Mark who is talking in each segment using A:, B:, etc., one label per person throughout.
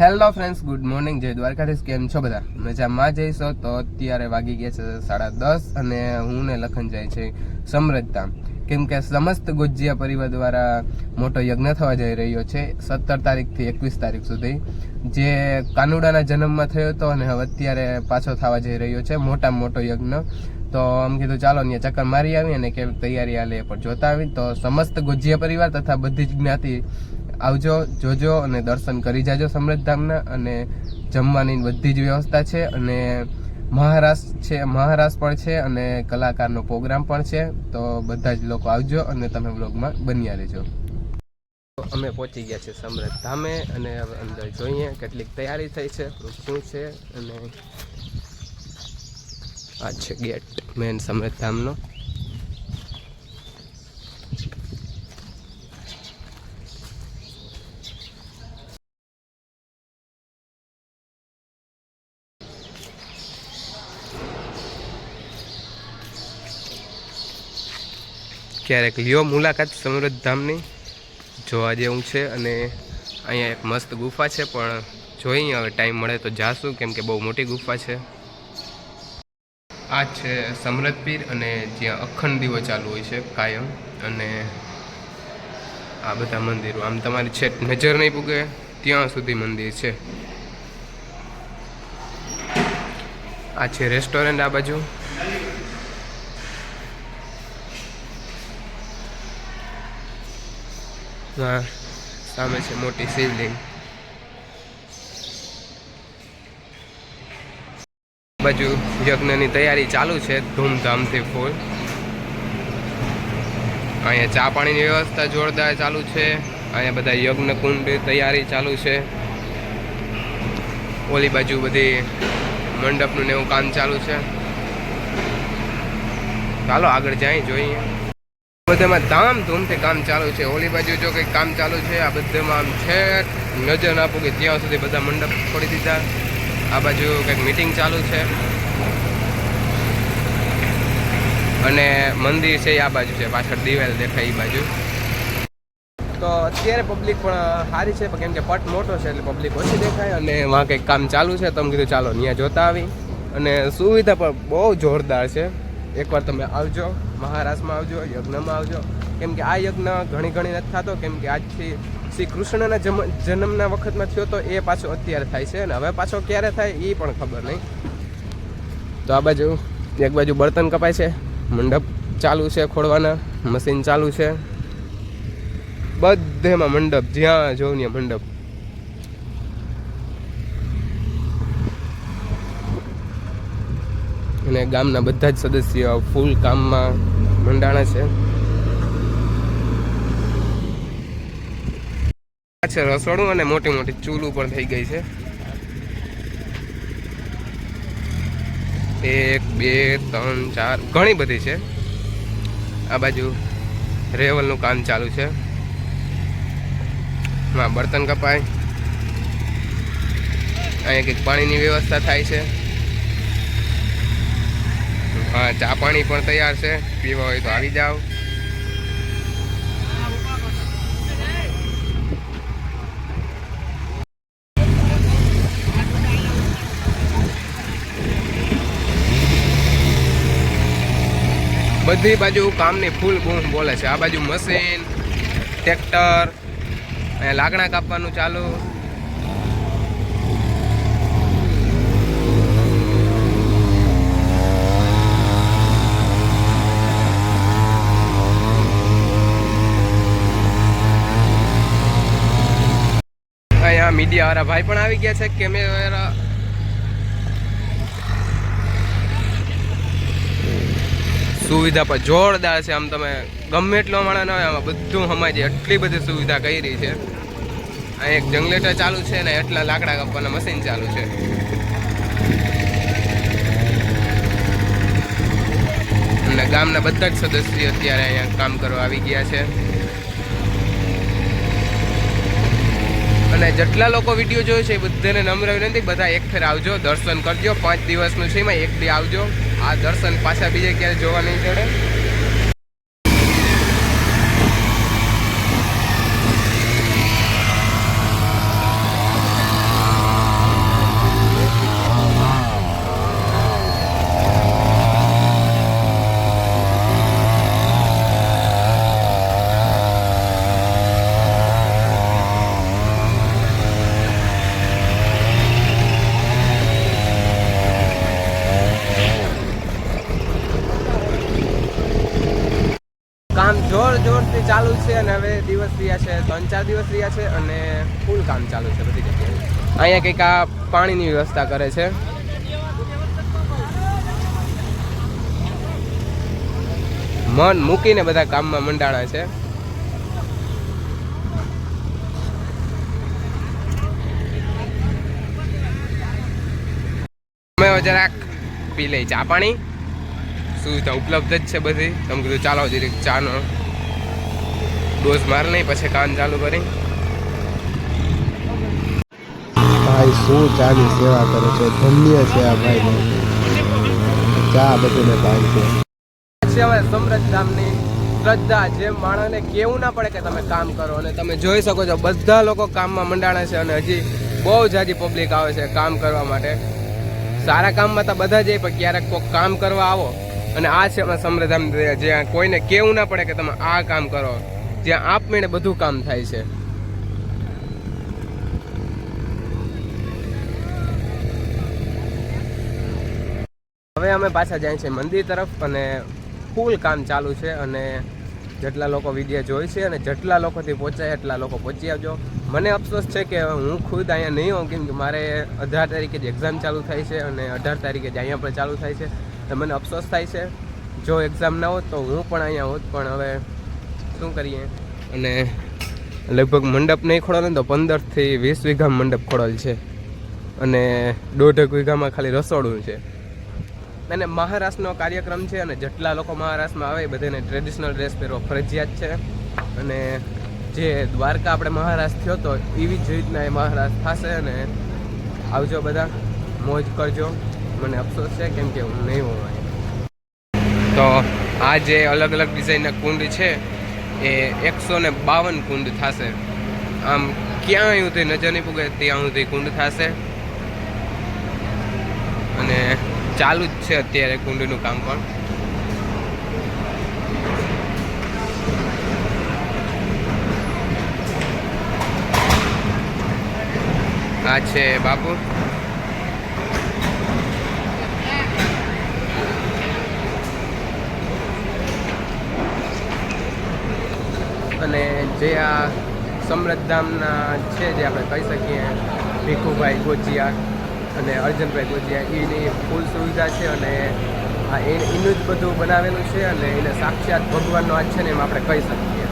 A: Hello friends good morning જય દ્વારકાધીશ. કેમ છો બધા? મજામાં જઈશો તો અત્યારે વાગી ગયા છે સાડા દસ અને હું ને લખન જાય છે સમરજધામ કેમ કે સમસ્ત ગુજિયા પરિવાર દ્વારા મોટો યજ્ઞ થવા જઈ રહ્યો છે સત્તર તારીખથી એકવીસ તારીખ સુધી. જે કાનુડાના જન્મમાં થયો હતો અને હવે અત્યારે પાછો થવા જઈ રહ્યો છે મોટા મોટો યજ્ઞ. તો આમ કીધું, ચાલો અહીંયા ચક્કર મારી આવી અને કેવી તૈયારી હાલે પણ જોતા આવી. તો સમસ્ત ગુજિયા પરિવાર તથા બધી જ જ્ઞાતિ આવજો, જોજો અને દર્શન કરી જાજો સમૃદ્ધામના અને જમવાની બધી જ વ્યવસ્થા છે અને મહારાષ્ટ્ર છે મહારાષ્ટ્ર પણ છે અને કલાકારનો પ્રોગ્રામ પણ છે. તો બધા જ લોકો આવજો અને તમે બ્લોગમાં બન્યા રહેજો. અમે પહોંચી ગયા છે સમૃદ્ધ ધામે અને અંદર જોઈએ કેટલીક તૈયારી થઈ છે, શું છે અને આ છે ગેટ, મેન સમૃદ્ધ ધામનો. ક્યારેક લ્યો મુલાકાત સમૃદ્ધ ધામની. જોવા જેવું છે અને અહીંયા એક મસ્ત ગુફા છે, પણ જોઈએ હવે ટાઈમ મળે તો જાશું, કેમ કે બહુ મોટી ગુફા છે. આ છે સમરથ અને જ્યાં અખંડ દીવો ચાલુ હોય છે, કાયમ. અને આ બધા મંદિરો, આમ તમારી છે નજર નહીં પૂગે, ત્યાં સુધી મંદિર છે. આ છે રેસ્ટોરન્ટ આ બાજુ. સામે છે મોટી શિવલિંગ. બાજુ યજ્ઞની તૈયારી ચાલુ છે, ધૂમધામથી ફૂલ. અહીંયા ચા પાણીની વ્યવસ્થા જોરદાર ચાલુ છે, અહીંયા બધા યજ્ઞ કુંડ તૈયારી ચાલુ છે. ઓલી બાજુ બધી મંડપનું ને એવું કામ ચાલુ છે. ચાલો આગળ જાય, જોઈએ. બધામાં ધામધૂમથી કામ ચાલુ છે. ઓલી બાજુ જો કંઈક કામ ચાલુ છે, આ બધામાં આમ છે નજર આપું કે ત્યાં સુધી બધા મંડપ છોડી દીધા. આ બાજુ કંઈક મિટિંગ ચાલુ છે. અને મંદિર છે આ બાજુ છે. પાછળ દિવાલ દેખાય એ બાજુ. તો અત્યારે પબ્લિક પણ સારી છે કેમ કે પટ મોટો છે એટલે પબ્લિક ઓછી દેખાય. અને વાં કંઈક કામ ચાલુ છે, તો અમે કીધું ચાલો ત્યાં જોતા આવી. અને સુવિધા પણ બહુ જોરદાર છે. એકવાર તમે આવજો. મહારાષ્ટ્રમાં આવજો, યજ્ઞમાં આવજો. કેમ કે આ યજ્ઞ ઘણી ઘણી નથી થતો, કેમ કે આજથી શ્રી કૃષ્ણના જન્મ જન્મના વખતમાં થયો તો એ પાછો અત્યારે થાય છે અને હવે પાછો ક્યારે થાય એ પણ ખબર નહીં. તો આ બાજુ એક બાજુ બર્તન કપાય છે, મંડપ ચાલુ છે ખોડવાના મશીન ચાલુ છે. બધેમાં મંડપ, જ્યાં જોઉં ત્યાં મંડપ. અને ગામના બધા જ સદસ્ય ફૂલ કામમાં મંડાણા છે. પાછળ રસોડું અને મોટી મોટી ચૂલું પણ થઈ ગઈ છે. એક, બે, ત્રણ, ચાર, ઘણી બધી છે. આ બાજુ રેવલનું કામ ચાલુ છે. બર્તન કપાય. અહીંયા કંઈક પાણીની વ્યવસ્થા થાય છે. ચા પાણી પણ તૈયાર છે. પીવા હોય તો આવી જાઓ. બધી બાજુ કામની ફૂલ બૂમ બોલે છે. આ બાજુ મશીન, ટ્રેક્ટર લાકડા કાપવાનું ચાલુ. અહીંયા મીડિયા વાળા ભાઈ પણ આવી ગયા છે. કેમેરા સુવિધા પણ જોરદાર છે. આમ તમે ગમે એટલો માણસ ના હોય, આમાં બધું સમાજે એટલી બધી સુવિધા કરી છે. અહીં એક જનરેટર ચાલુ છે ને એટલા લાકડા કાપવાના મશીન ચાલુ છે. અને ગામના બધા જ સદસ્યો અત્યારે અહીંયા કામ કરવા આવી ગયા છે. અને જેટલા લોકો વીડિયો જોયો છે એ બધાને નમ્ર વિનંતી, બધા એક ફેર આવજો, દર્શન કરજો. પાંચ દિવસનું છે એમાં એક દી આવજો. આ દર્શન પાછા બીજે ક્યારે જોવા નહીં ચડે ચાલુ જ છે અને હવે દિવસ રહ્યા છે, ત્રણ ચાર દિવસ રહ્યા છે અને ફૂલ કામ ચાલુ છે બધી જગ્યાએ. અહીંયા કંઈક આ પાણીની વ્યવસ્થા કરે છે. મન મૂકીને બધા કામમાં મંડાણા છે. અમે જરાક પી લઈ ચા પાણી. સુવિધા ઉપલબ્ધ જ છે બધી. તમે કીધું ચાલો જરીક ચાનો ડોઝ માર નહીં પછી કામ ચાલુ કરી.
B: ભાઈ શું ચાની સેવા કરે છે? ધન્ય છે આ ભાઈ ચા બધું કામ છે.
A: છે હવે સમરથ ધામની શ્રદ્ધા જે માણસને કેવું ના પડે કે તમે કામ કરો. અને તમે જોઈ શકો છો બધા લોકો કામમાં મંડાણા છે અને હજી બહુ જાજી પબ્લિક આવે છે કામ કરવા માટે. સારા કામમાં તો બધા જઈએ પણ ક્યારેક કોઈક કામ કરવા આવો. અને આ છે અમારા સમરધામ જ્યાં કોઈને કેવું ના પડે કે તમે આ કામ કરો. જ્યાં આપમેળે બધું કામ થાય છે. હવે અમે પાછા જાય છે મંદિર તરફ અને ફૂલ કામ ચાલુ છે અને જેટલા લોકો વીડિયો જોઈ છે અને જેટલા લોકોથી પહોંચાય એટલા લોકો પહોંચી આવજો. મને અફસોસ છે કે હું ખુદ અહીંયા નહીં હોઉં, કેમ કે મારે અઢાર તારીખે જ એક્ઝામ ચાલુ થાય છે અને અઢાર તારીખે જ અહીંયા પણ ચાલુ થાય છે. તો મને અફસોસ થાય છે. જો એક્ઝામ ના હોત તો હું પણ અહીંયા હોત, પણ હવે શું કરીએ? અને લગભગ મંડપ નહીં ખોડો તો પંદરથી વીસ વીઘા મંડપ ખોડેલ છે. અને દોઢેક વીઘામાં ખાલી રસોડું છે. અને મહારાષ્ટ્રનો કાર્યક્રમ છે અને જેટલા લોકો મહારાષ્ટ્રમાં આવે બધાને ટ્રેડિશનલ ડ્રેસ પહેરવો ફરજિયાત છે. અને જે દ્વારકા આપણે મહારાષ્ટ્ર થયો તો એવી જ રીતના એ મહારાષ્ટ્ર થશે અને આવજો બધા, મોજ કરજો. મને અફસોસ છે કેમ કે હું નહીં હોઉં તો આ જે અલગ અલગ ડિઝાઇનના કુંડ છે એ એકસો ને બાવન કુંડ થશે. આમ ક્યાં સુધી નજર નહીં પૂગે, ત્યાં સુધી કુંડ થશે. અને ચાલુ જ છે અત્યારે કુંડનું કામ પણ. આ છે બાપુ અને જે આ સમૃદ્ધામના છે જે આપણે કહી શકીએ, ભીખુભાઈ ગોચિયા અને અર્જુનભાઈ ગોચિયા એની ફૂલ સુવિધા છે અને આ એનું જ બધું બનાવેલું છે અને એને સાક્ષાત ભગવાનનો હાથ છે ને એમ આપણે કહી શકીએ.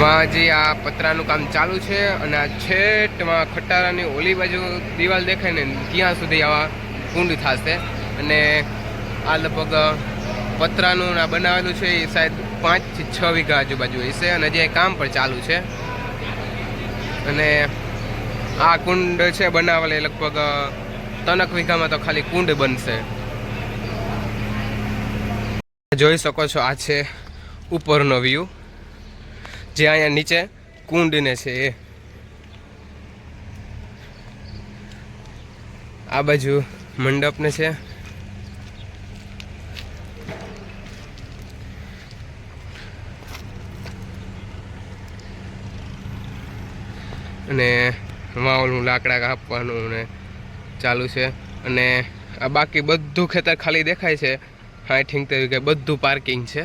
A: માં આ પતરાનું કામ ચાલુ છે અને આ છેટમાં ખટારાની ઓલી બાજુ દિવાલ દેખાય ને ત્યાં સુધી આવા કુંડ થશે. અને આ લગભગ પતરાનું આ બનાવેલું છે એ સાહેબ પાંચથી છ વીઘા આજુબાજુ હશે અને હજી કામ પણ ચાલુ છે. અને આ કુંડ છે બનાવેલ, એ લગભગ તનક વીઘામાં તો ખાલી કુંડ બનશે. જોઈ શકો છો આ છે ઉપરનો વ્યૂ જે અહીંયા નીચે કુંડને છે એ. આ બાજુ મંડપને છે. અને એમાં લાકડા કાપવાનું ને ચાલુ છે. અને આ બાકી બધું ખેતર ખાલી દેખાય છે. હા, ઠીક કે બધું પાર્કિંગ છે.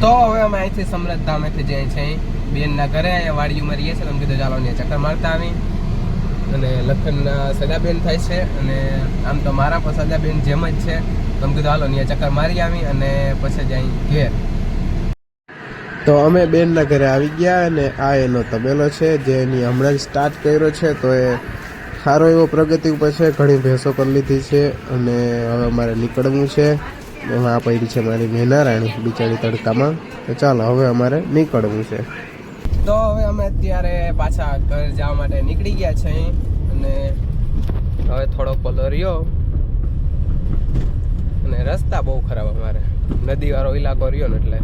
A: તો હવે અમે અહીંથી સમરથ ધામેથી જઈએ છીએ બેનના ઘરે અહીંયા વાડીયું રહીએ છીએ. તમે કીધું ચાલો ચક્કર મારતા આવી અને લખનના સગાબેન થાય છે અને આમ તો મારા પણ સગાબેન જેમ જ છે. તમે કીધું, હાલો ને ચક્કર મારી આવી અને પછી જ અહીં ઘેર.
B: તો અમે બેનના ઘરે આવી ગયા અને આ એનો તબેલો છે, જે એની હમણાં જ સ્ટાર્ટ કર્યો છે, તો એ સારો એવો પ્રગતિ ઉપર છે, ઘણી ભેંસો કરી લીધી છે અને હવે અમારે નીકળવું છે. એમાં પડી છે મારી મેનારાણી બિચારી તડકામાં. તો ચાલો, હવે અમારે નીકળવું છે.
A: તો હવે અમે અત્યારે પાછા ઘર જવા માટે નીકળી ગયા છે અને હવે થોડો પલો રહ્યો. અને રસ્તા બહુ ખરાબ અમારે. નદીવાળો ઇલાકો રહ્યો ને એટલે.